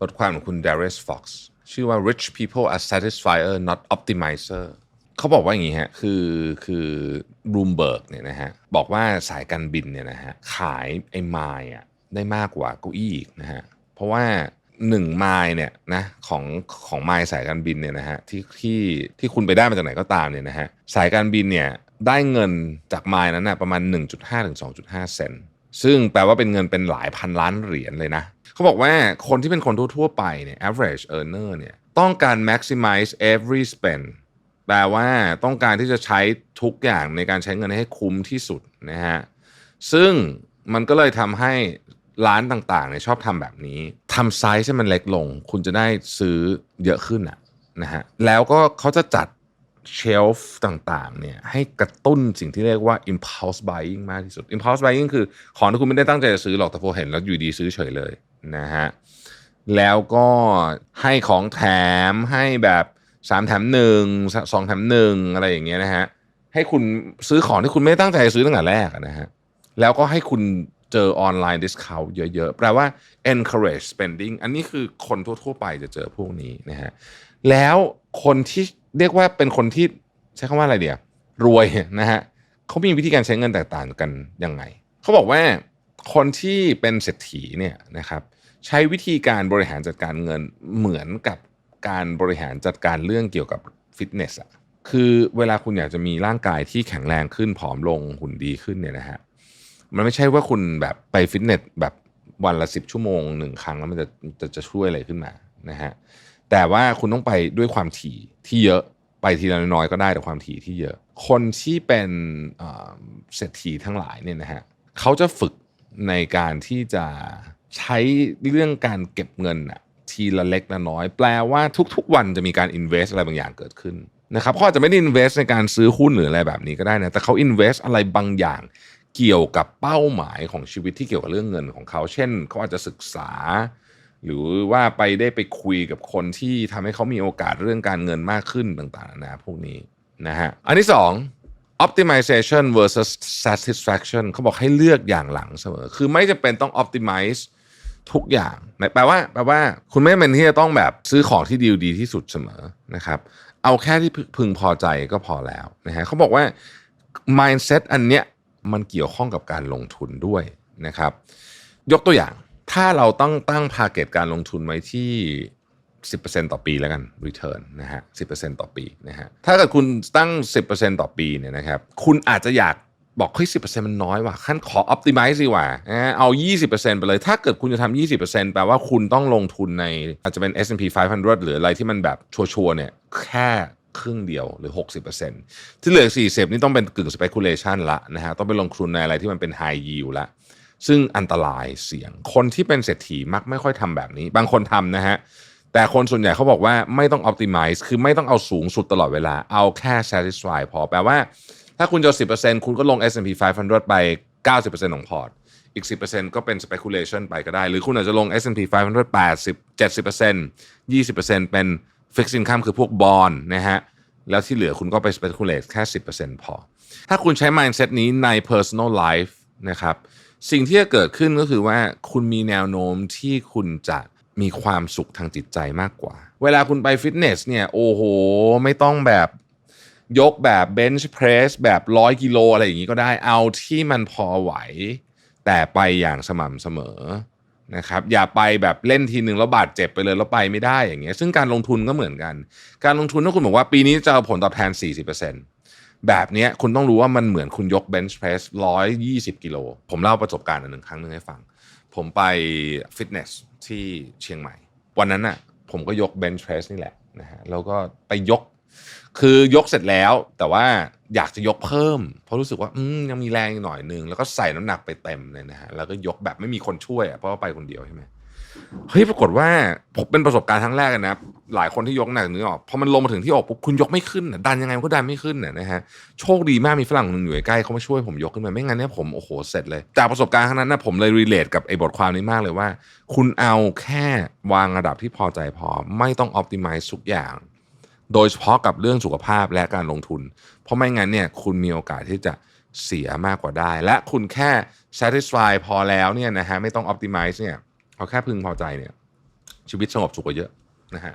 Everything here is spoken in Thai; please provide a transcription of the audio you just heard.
บทความของคุณ Darius Fox ชื่อว่า Rich People are Satisfier Not Optimizer เขาบอกว่าอย่างนี้ฮะ คือคือ Bloomberg เนี่ยนะฮะ บอกว่าสายการบินเนี่ยนะฮะ ขายไอ้ไมล์อะได้มากกว่าเก้าอี้อีกนะฮะ เพราะว่าหนึ่งไมล์เนี่ยนะของของไมล์สายการบินเนี่ยนะฮะที่ที่ที่คุณไปได้มาจากไหนก็ตามเนี่ยนะฮะสายการบินเนี่ยได้เงินจากไมล์นั้นนะประมาณ 1.5ถึง2.5 เซนซึ่งแปลว่าเป็นเงินเป็นหลายพันล้านเหรียญเลยนะ เขาบอกว่าคนที่เป็นคนทั่วๆไปเนี่ย average earner เนี่ยต้องการ maximize every spend แปลว่าต้องการที่จะใช้ทุกอย่างในการใช้เงินให้คุ้มที่สุดนะฮะซึ่งมันก็เลยทำให้ร้านต่างๆเนี่ยชอบทำแบบนี้ทำไซส์ให้มันเล็กลง คุณจะได้ซื้อเยอะขึ้นอะนะฮะแล้วก็เขาจะจัดเชลฟ์ต่างๆเนี่ยให้กระตุ้นสิ่งที่เรียกว่า impulse buying มากที่สุด impulse buying คือของที่คุณไม่ได้ตั้งใจจะซื้อหรอกแต่พอเห็นแล้วอยู่ดีซื้อเฉยเลย นะฮะแล้วก็ให้ของแถมให้แบบสามแถมหนึ่งสองแถมหนึ่งอะไรอย่างเงี้ยนะฮะให้คุณซื้อของที่คุณไม่ตั้งใจซื้อตั้งแต่แรกนะฮะแล้วก็ให้คุณเจอออนไลน์ discount เยอะๆ แปลว่า encourage spending อันนี้คือคนทั่วๆ ไปจะเจอพวกนี้นะฮะแล้วคนที่เรียกว่าเป็นคนที่ใช้คำว่าอะไรเดียวรวยนะฮะเขามีวิธีการใช้เงินแตกต่างกันยังไง เขาบอกว่าคนที่เป็นเศรษฐีเนี่ยนะครับ ใช้วิธีการบริหารจัดการเงินเหมือนกับการบริหารจัดการเรื่องเกี่ยวกับฟิตเนสอะคือเวลาคุณอยากจะมีร่างกายที่แข็งแรงขึ้นผอมลงหุ่นดีขึ้นเนี่ยนะฮะมันไม่ใช่ว่าคุณแบบไปฟิตเนสแบบวันละสิบชั่วโมงหนึ่งครั้งแล้วมันจะจะจะช่วยอะไรขึ้นมานะฮะแต่ว่าคุณต้องไปด้วยความถี่ที่เยอะไปทีละน้อยก็ได้แต่ความถี่ที่เยอะ คนที่เป็นเศรษฐีทั้งหลายเนี่ยนะฮะเขาจะฝึกในการที่จะ ใช้เรื่องการเก็บเงินอะทีละเล็กละน้อย แปลว่าทุกๆ วันจะมีการ invest อะไรบางอย่างเกิดขึ้นนะครับเขาอาจจะไม่ได้ invest ในการซื้อหุ้นหรืออะไรแบบนี้ก็ได้นะแต่เขา invest อะไรบางอย่างเกี่ยวกับเป้าหมายของชีวิตที่เกี่ยวกับเรื่องเงินของเขา เช่นเขาอาจจะศึกษา หรือว่าไปได้ไปคุยกับคนที่ทำให้เขามีโอกาสเรื่องการเงินมากขึ้นต่างๆนะพวกนี้นะฮะอันที่สอง optimization versus satisfaction เขาบอกให้เลือกอย่างหลังเสมอ คือไม่จะเป็นต้อง optimize ทุกอย่างแปลว่าแปลว่า คุณไม่เป็นที่จะต้องแบบซื้อของที่ดีดีที่สุดเสมอนะครับ เอาแค่ที่พึงพอใจก็พอแล้วนะฮะเขาบอกว่า mindset อันเนี้ยมันเกี่ยวข้องกับการลงทุนด้วยนะครับ ยกตัวอย่างถ้าเราต้องตั้งพาเกตการลงทุนไว้ที่ 10%ต่อปีแล้วกัน return นะฮะ10%ต่อปีนะฮะถ้าเกิดคุณตั้ง 10%ต่อปีเนี่ยนะครับ คุณอาจจะอยาก บอกเฮ้ย10%มันน้อยว่ะขั้นขอ optimize ดีกว่าเอา 20%ไปเลย ถ้าเกิดคุณจะทำ20%แปลว่าคุณต้องลงทุนในอาจจะเป็น S&P 500 หรืออะไรที่มันแบบชัวร์เนี่ยแค่ครึ่งเดียวหรือ 60%ที่เหลือ 40 นี่ต้องเป็นกึ่ง speculation ละนะฮะต้องไปลงทุนในอะไรที่มันเป็น high yield ละซึ่งอันตรายเสี่ยง คนที่เป็นเศรษฐีมักไม่ค่อยทำแบบนี้ บางคนทำนะฮะแต่คนส่วนใหญ่เขาบอกว่าไม่ต้อง optimize คือไม่ต้องเอาสูงสุดตลอดเวลา เอาแค่ satisfy พอแปลว่า ถ้าคุณจะ10%คุณก็ลง S&P 500 ไป90%ของพอร์ตอีก10%ก็เป็น speculation ไปก็ได้ หรือคุณอาจจะลง S&P 500 80 70% 20%เป็น fixed income คือพวกบอลนะฮะแล้วที่เหลือคุณก็ไป speculate แค่10%พอ ถ้าคุณใช้ mindset นี้ใน personal life นะครับสิ่งที่จะเกิดขึ้นก็คือว่าคุณมีแนวโน้มที่คุณจะมีความสุขทางจิตใจมากกว่า เวลาคุณไปฟิตเนสเนี่ยโอ้โห ไม่ต้องแบบ ยกแบบเบนช์เพรสแบบร้อยกิโลอะไรอย่างนี้ก็ได้เอาที่มันพอไหว แต่ไปอย่างสม่ำเสมอนะครับอย่าไปแบบเล่นทีหนึ่งแล้วบาดเจ็บไปเลยแล้วไปไม่ได้อย่างเงี้ยซึ่งการลงทุนก็เหมือนกัน การลงทุนถ้าคุณบอกว่าปีนี้จะเอาผลตอบแทน 40%แบบนี้คุณต้องรู้ว่ามันเหมือนคุณยกเบนช์เพรสร้อยยี่สิบกิโลผมเล่าประสบการณ์อันหนึ่งครั้งหนึ่งให้ฟัง ผมไปฟิตเนสที่เชียงใหม่ วันนั้นน่ะผมก็ยกเบนช์เพรสนี่แหละนะฮะแล้วก็ไปยก คือยกเสร็จแล้ว แต่ว่าอยากจะยกเพิ่ม เพราะรู้สึกว่าอืมยังมีแรงอีกหน่อยนึง แล้วก็ใส่น้ำหนักไปเต็มเลยนะฮะแล้วก็ยกแบบไม่มีคนช่วยเพราะว่าไปคนเดียวใช่ไหมเฮ้ยปรากฏว่าผมเป็นประสบการณ์ครั้งแรกนะหลายคนที่ยกหนักนึกออกพอมันลงมาถึงที่อกปุ๊บคุณยกไม่ขึ้นดันยังไงก็ดันไม่ขึ้นนะฮะโชคดีมากมีฝรั่งหนึ่งอยู่ใกล้เขามาช่วยผมยกขึ้นมาไม่งั้นเนี่ยผมโอ้โหเสร็จเลยจากประสบการณ์ครั้งนั้นนะผมเลยรีเลทกับไอ้บทความนี้มากเลยว่า คุณเอาแค่วางระดับที่พอใจพอ ไม่ต้องอ p ติ i z e ทุกอย่าง โดยเฉพาะกับเรื่องสุขภาพและการลงทุน เพราะไม่งั้นเนี่ยคุณมีโอกาสที่จะเสียมากกว่าได้ และคุณแค่ satisfy พอแล้วเนี่ยนะฮะไม่ต้อง optimize เนี่ยเอาแค่พึงพอใจเนี่ยชีวิตสงบสุขกว่าเยอะนะฮะ